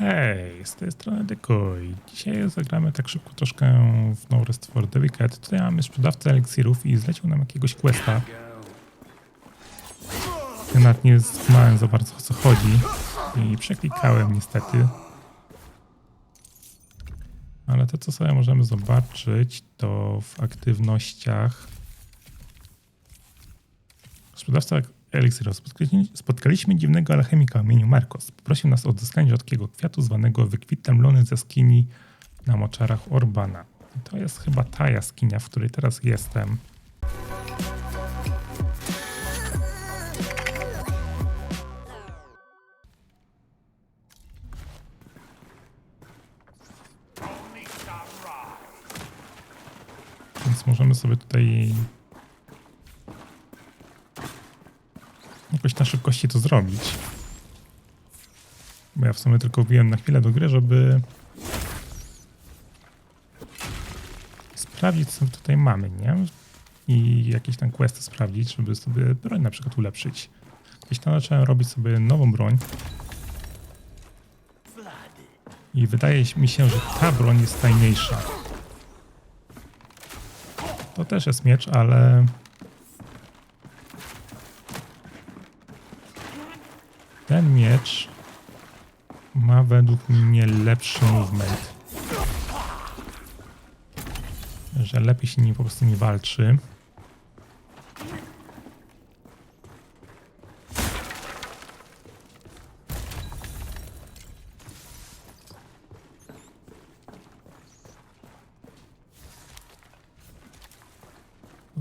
Hej, z tej strony Decoy. Dzisiaj zagramy tak szybko troszkę w No Rest for Wicked. Tutaj mamy sprzedawcę eliksirów i zlecił nam jakiegoś questa. Ja nawet nie skumałem za bardzo o co chodzi i przeklikałem niestety. Ale to co sobie możemy zobaczyć to w aktywnościach Sprzedawca eliksirów. Spotkaliśmy, dziwnego alchemika o imieniu Marcos. Poprosił nas o odzyskanie rzadkiego kwiatu zwanego wykwitem lony z jaskini na moczarach Orbana. I to jest chyba ta jaskinia, w której teraz jestem. Więc możemy sobie tutaj jakoś na szybkości to zrobić. Bo ja w sumie tylko wbiłem na chwilę do gry, żeby sprawdzić, co tutaj mamy, nie? I jakieś tam questy sprawdzić, żeby sobie broń na przykład ulepszyć. Gdzieś tam zacząłem robić sobie nową broń. I wydaje mi się, że ta broń jest fajniejsza. To też jest miecz, ale Ten miecz ma według mnie lepszy movement. Że lepiej się nim po prostu nie walczy.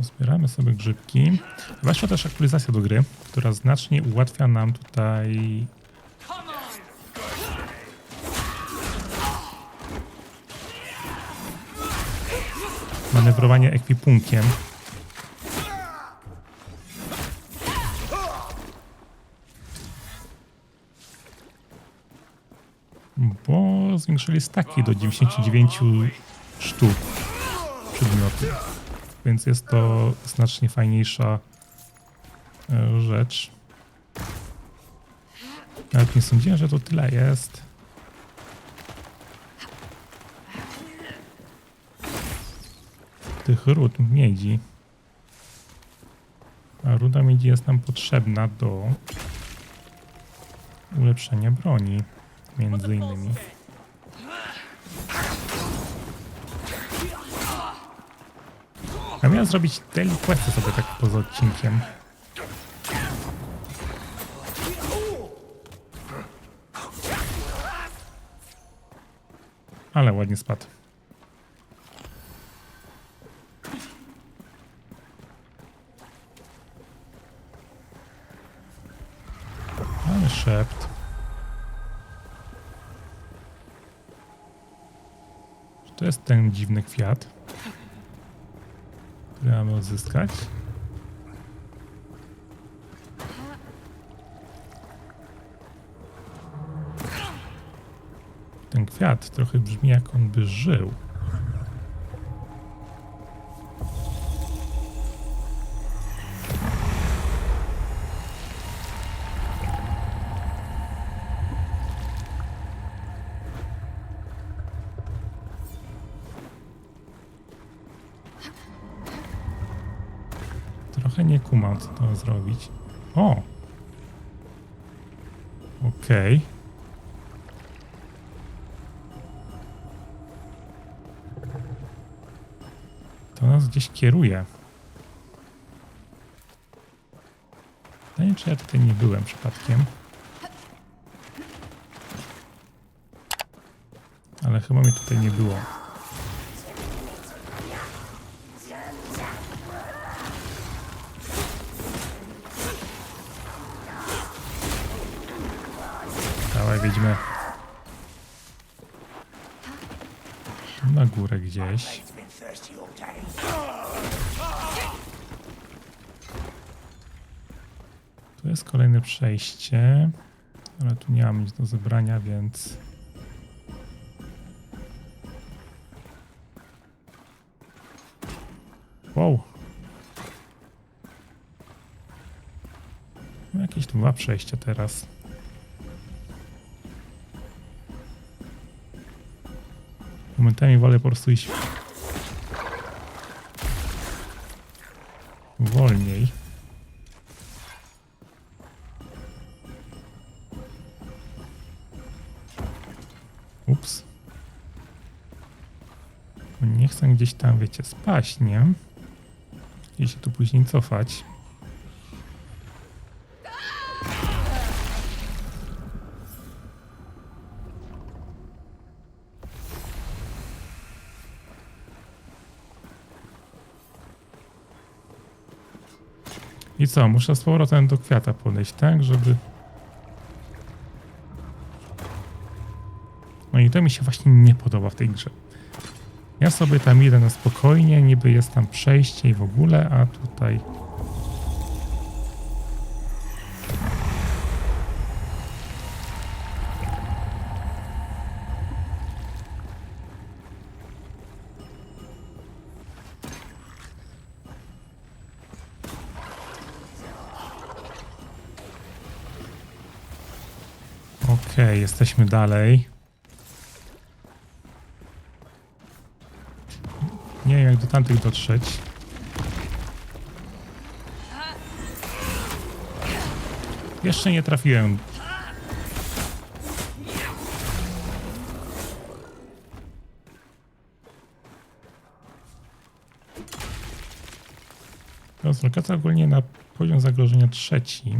Zbieramy sobie grzybki. Weszła też aktualizacja do gry, która znacznie ułatwia nam tutaj manewrowanie ekwipunkiem. Bo zwiększyli staki do 99 sztuk przedmiotów więc jest to znacznie fajniejsza rzecz. Nawet nie sądziłem, że to tyle jest. Tych ród miedzi. A ruda miedzi jest nam potrzebna do ulepszenia broni, między innymi. Ja miałem zrobić daily questy sobie tak poza odcinkiem. Ale ładnie spadł. Mamy szept. To jest ten dziwny kwiat? który mamy odzyskać. Ten kwiat trochę brzmi jak on by żył. Trochę nie kumam, co to zrobić. O! Okej. To nas gdzieś kieruje. Pytanie, czy ja tutaj nie byłem przypadkiem. Ale chyba mnie tutaj nie było. Dawaj, wiedźmy. Na górę gdzieś. Tu jest kolejne przejście. Ale tu nie mam nic do zebrania, więc... Wow. Jakieś dwa przejścia teraz. Momentami wolę po prostu iść Ups. Nie chcę gdzieś tam, wiecie, spaść, nie? I się tu później cofać. I co, muszę z powrotem do kwiata podejść, tak? Żeby... to mi się właśnie nie podoba w tej grze. Ja sobie tam idę na spokojnie, niby jest tam przejście i w ogóle, a tutaj... Okej, jesteśmy dalej. Nie wiem jak do tamtych dotrzeć. Jeszcze nie trafiłem. Rozlokacja ogólnie na poziom zagrożenia trzeci.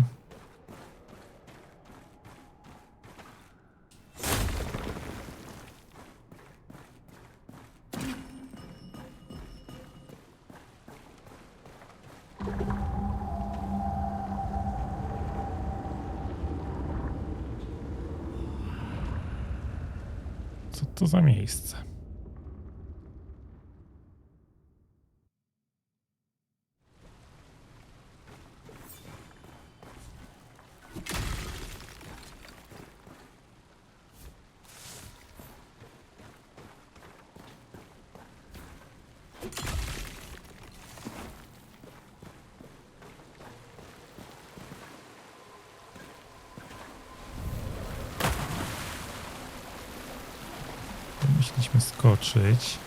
To za miejsce? Musieliśmy skoczyć.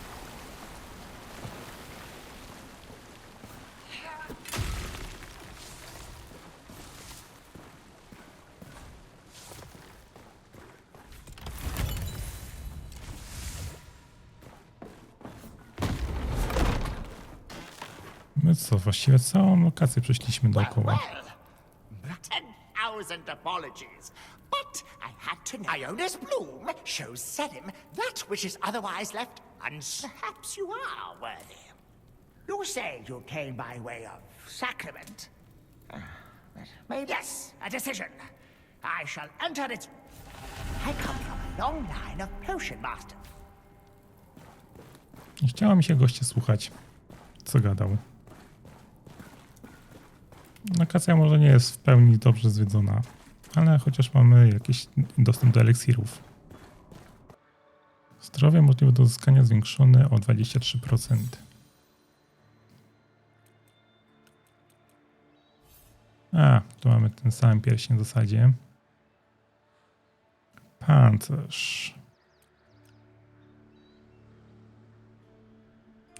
My co, właściwie całą lokację przeszliśmy dookoła. Well, ten thousand apologies. But I had to know. Ionis Bloom shows Selim that which is otherwise left uns. Perhaps you are worthy. You say you came by way of sacrament. Uh, but Maybe yes, a decision. I shall enter it. I come from a long line of potion masters. Nie chciało mi się goście słuchać, co gadał. Lokacja może nie jest w pełni dobrze zwiedzona, ale chociaż mamy jakiś dostęp do eliksirów. Zdrowie możliwe do uzyskania zwiększone o 23%. A, tu mamy ten sam pierścień w zasadzie. Pancerz.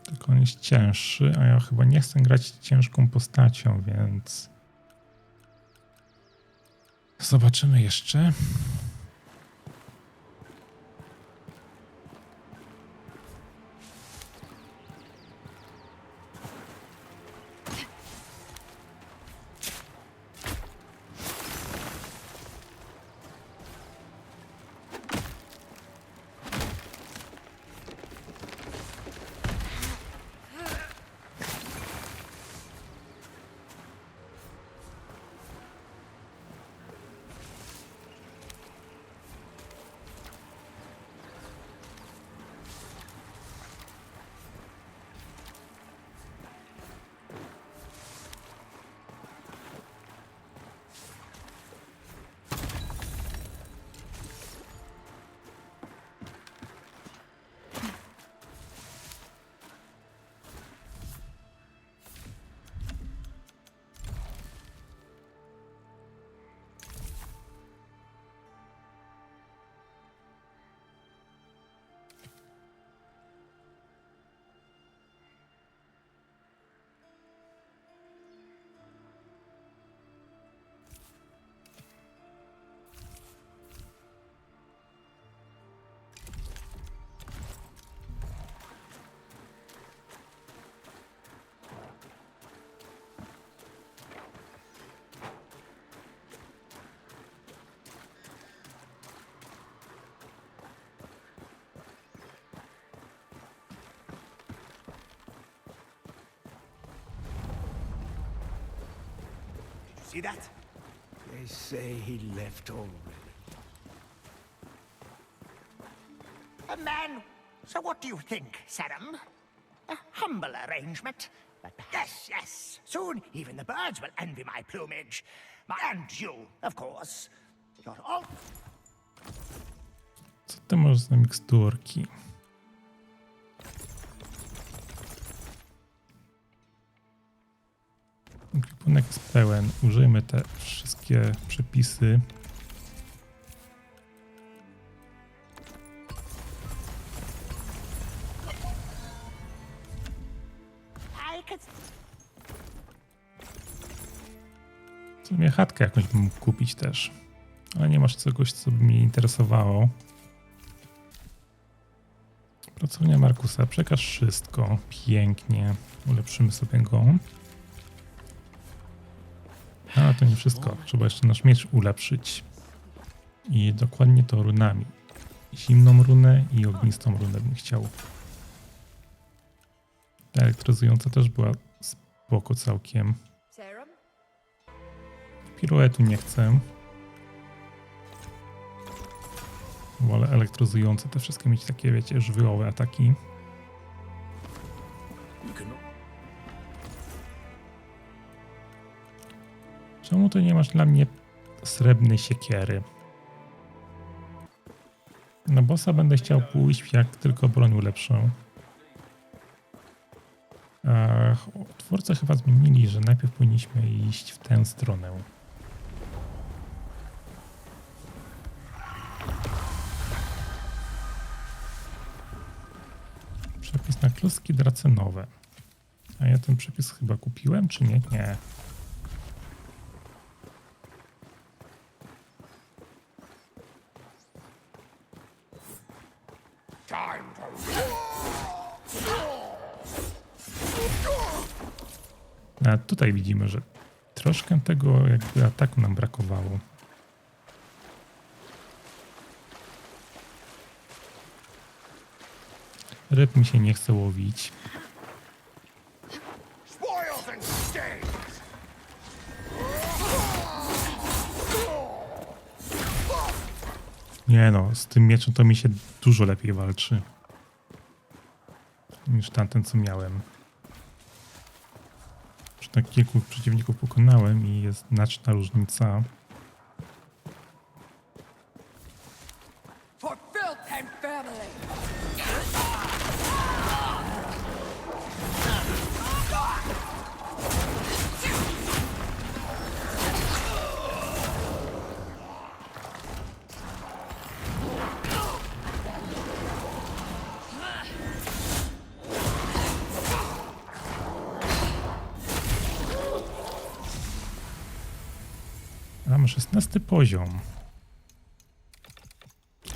Tylko on jest cięższy, a ja chyba nie chcę grać ciężką postacią, więc. Zobaczymy jeszcze. See that? They say he left already. A man. So what do you think, Sarum? A humble arrangement. But yes, yes. Soon even the birds will envy my plumage. My, and you, of course. You're all Co ty masz za miksturki? Ekwipunek jest pełen. Użyjmy te wszystkie przepisy. W sumie chatkę jakąś bym mógł kupić też. Ale nie masz czegoś, co by mnie interesowało. Pracownia Markusa. Przekaż wszystko. Pięknie. Ulepszymy sobie go. Ale to nie wszystko. Trzeba jeszcze nasz miecz ulepszyć. I dokładnie to runami. Zimną runę i ognistą runę bym chciał. Ta elektryzująca też była spoko całkiem. Piruetu nie chcę. Wolę elektryzujące te wszystkie mieć takie, wiecie, żywiołowe ataki. Czemu to nie masz dla mnie srebrnej siekiery? Na bossa będę chciał pójść, jak tylko broń ulepszę. Ach, twórcy chyba zmienili, że najpierw powinniśmy iść w tę stronę. Przepis na kluski dracenowe. A ja ten przepis chyba kupiłem, czy nie? Nie. time to A tutaj widzimy, że troszkę tego jakby ataku nam brakowało. Ryb mi się nie chce łowić. Nie no, z tym mieczem to mi się dużo lepiej walczy. Niż tamten, co miałem. Tak kilku przeciwników pokonałem i jest znaczna różnica. 16 poziom.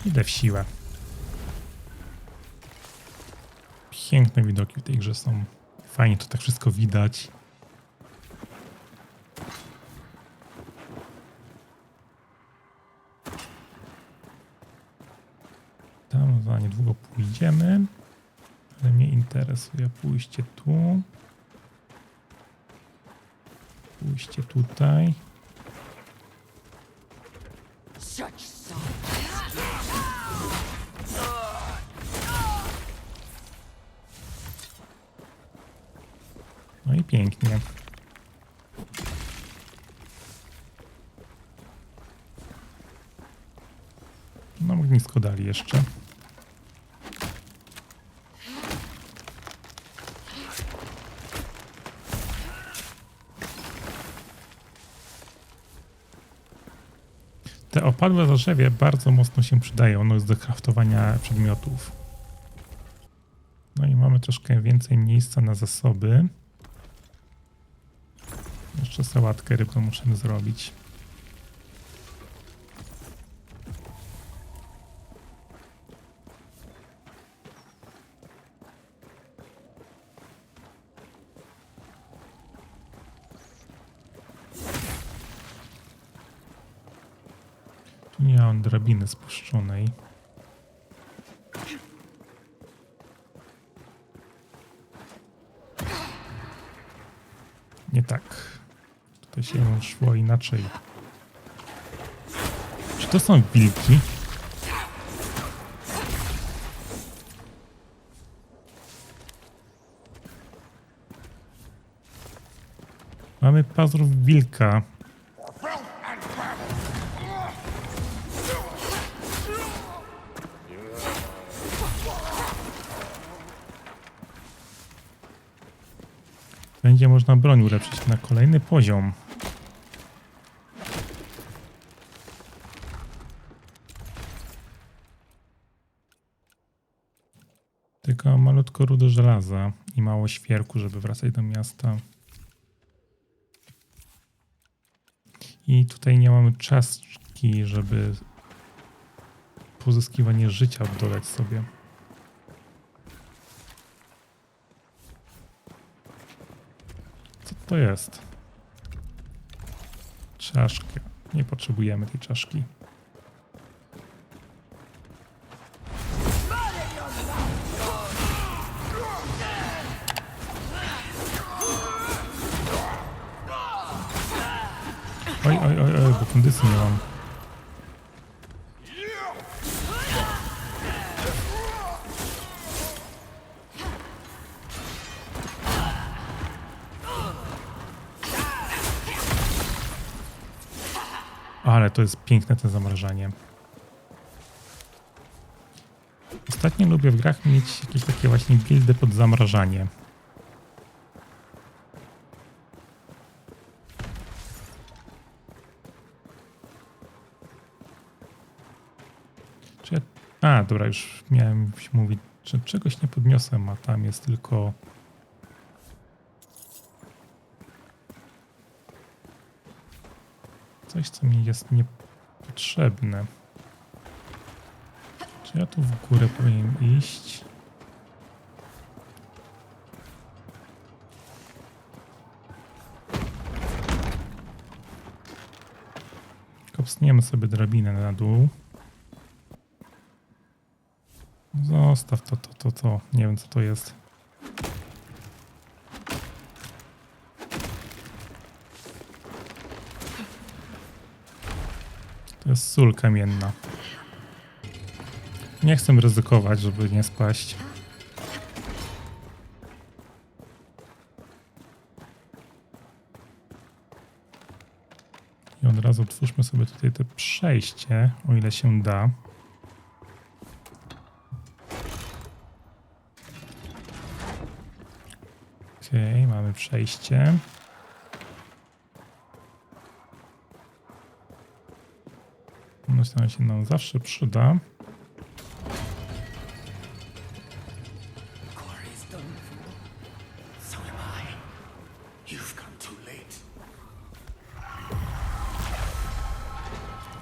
Idę w siłę. Piękne widoki w tej grze są. Fajnie to tak wszystko widać. Tam za niedługo pójdziemy. Ale mnie interesuje pójście tu. Pójście tutaj. Dali jeszcze. Te opadłe zarzewie bardzo mocno się przydają no, do kraftowania przedmiotów. No i mamy troszkę więcej miejsca na zasoby. Jeszcze sałatkę rybną musimy zrobić. Tu nie mam drabiny spuszczonej. Nie tak. To się szło inaczej. Czy to są wilki? Mamy pazur wilka. Można broń ulepszyć na kolejny poziom. Tylko malutko rudy żelaza i mało świerku, żeby wracać do miasta. I tutaj nie mamy czaszki, żeby pozyskiwanie życia dodać sobie. To jest? Czaszka. Nie potrzebujemy tej czaszki. Oj, oj, oj, oj, bo kondycji nie mam. To jest piękne to zamrażanie. Ostatnio lubię w grach mieć jakieś takie właśnie buildy pod zamrażanie. Czy ja... A, dobra, już miałem mówić, że czegoś nie podniosłem, a tam jest tylko... Coś, co mi jest niepotrzebne. Czy ja tu w górę powinienem iść? Kopsniemy sobie drabinę na dół. Zostaw to, to, to, to. Nie wiem, co to jest. To jest sól kamienna. Nie chcę ryzykować, żeby nie spaść. I od razu otwórzmy sobie tutaj te przejście, o ile się da. Okej, mamy przejście. Myślę, że się nam zawsze przyda. Quarry's done for. So am I. You've come too late.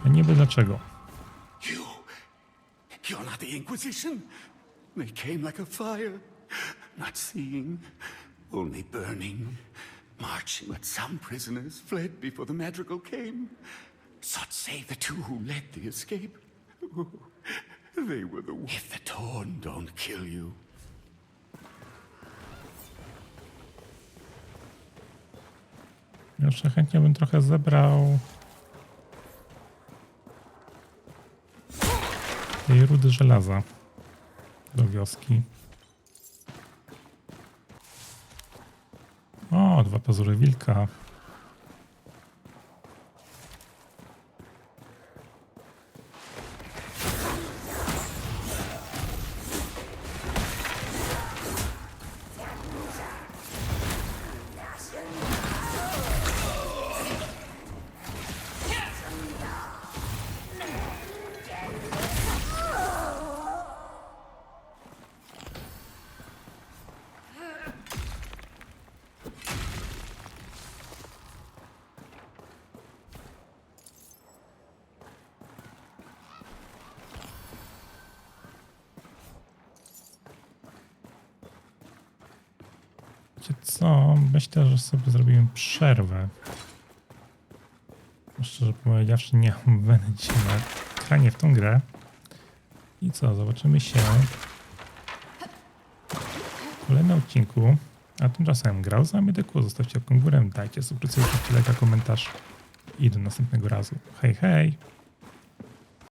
A niby dlaczego. You. You're not the Inquisition. They came like a fire. Not seeing, only burning. Marching, but some prisoners fled before the madrigal came. Such say the two who led the escape. They were the. If the Torn don't kill you, Jeszcze chętnie bym trochę zebrał tej rudy żelaza do wioski. O, dwa pazury wilka. Co? Myślę, że sobie zrobimy przerwę. Szczerze powiedziawszy, nie mam dzisiaj na granie w tą grę. I co? Zobaczymy się w kolejnym odcinku. A tymczasem grał z nami Deku, zostawcie łapkę górę, dajcie subskrypcję, lajka, komentarz i do następnego razu. Hej, hej!